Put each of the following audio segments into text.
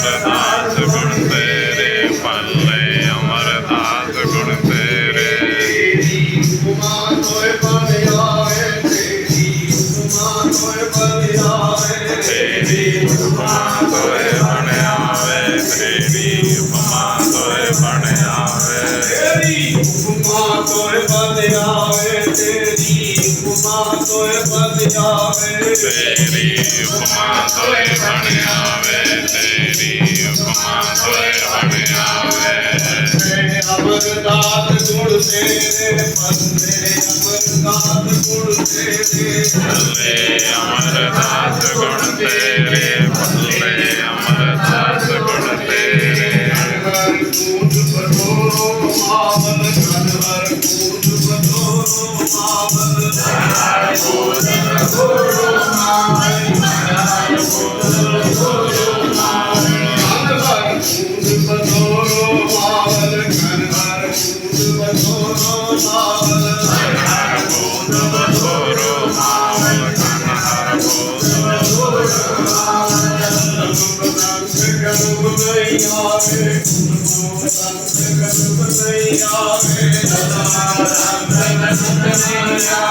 Father. ਆਵੇ ਤੇਰੀ ਉਪਮਾ ਤੋਏ ਬਣਿਆ ਵੇ ਤੇਰੀ ਉਪਮਾ ਤੋਏ ਬਣਿਆ ਵੇ ਮੇਰੇ ਅਮਰਦਾਸ ਗੁਣ ਤੇਰੇ ਪੱਲੇ ਅਮਰਦਾਸ ਗੁਣ ਤੇਰੇ। ਪੱਲੇ ਅਮਰਦਾਸ ਗੁਣ ਤੇਰੇ Yeah.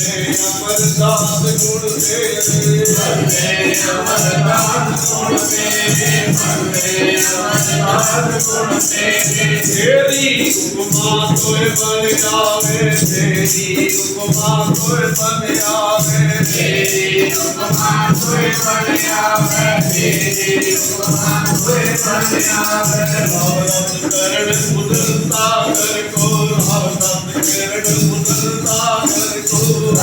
ਅਮਰਦਾਸ ਗੁਣ ਤੇਰੇ ਬੰਦੇ ਅਮਰਦਾਸ ਗੁਣ ਤੇਰੇ ਬੰਦੇ ਅਮਰਦਾਸ ਗੁਣ ਤੇਰੇ ਤੇਰੀ ਉਪਮਾ ਕੋਇ ਬਨ ਆਵੇ ਤੇਰੀ ਉਪਮਾ ਕੋਇ ਬਨ ਆਵੇ ਤੇਰੀ ਉਪਮਾ ਕੋਇ ਬਨ ਆਵੇ ਤੇਰੀ ਉਪਮਾ ਕੋਇ ਬਨ ਆਵੇ ਰੌਰਤ ਕਰਨ ਸੁਦਰਤਾ ਕਰ ਕੋ ਰੌਰਤ ਕਰਨ ਸੁਦਰਤਾ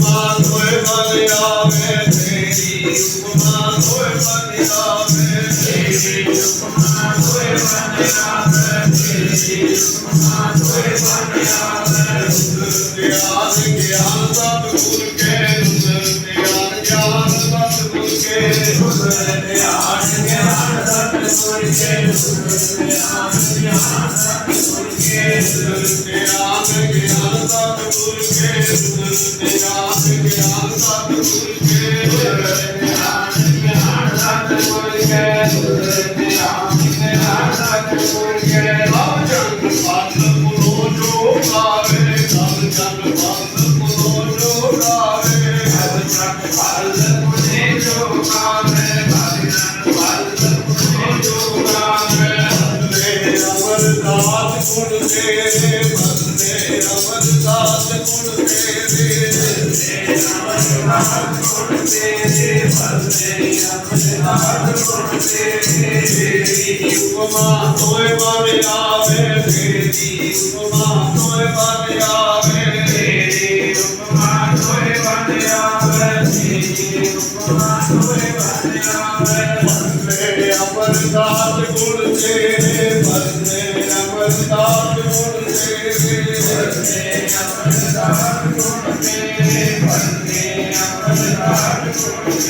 Mama. ਰੰਗ ਆਵੇ ਤੇਰੀ ਉਪਮਾ ਕੋਇ ਬਲ ਆਵੇ ਤੇਰੀ ਉਪਮਾ ਕੋਇ ਬਲ ਆਵੇ ਤੇਰੀ ਉਪਮਾ ਕੋਇ ਬਲ ਆਵੇ ਗਿਆਨ ਗਿਆਨ ਸਤ ਕੇ ਰੁਦਰ ਗਿਆਨ ਗਿਆਨ ਸਤ ਕੇ ਰੁਦਰ ਗਿਆਨ ਗਿਆਨ ਸਤ ਕੇ ਰੁਦਰ ਗਿਆਨ ਗਿਆਨ ਸਤ ਕੇ ਰੁਦਰ ਗਿਆਨ ਗਿਆਨ ਸਤ ਗੁਰ ਕੇ ਰੁਦਰ ਗਿਆਨ ਗਿਆਨ ਸਤ ਗੁਰ ਕੇ ਬੰਦੇ ਅਮਰਦਾਸ ਗੁਣ ਤੇਰੇ ਬੰਦੇ ਅਮਰਦਾਸ ਗੁਣ ਤੇਰੇ ਬੰਦੇ ਅਮਰਦਾਸ ਗੁਣ ਤੇਰੇ ਤੇਰੀ ਉਪਮਾ ਤੋਏ ਬਨ ਆਵੇ ਤੇਰੀ ਉਪਮਾ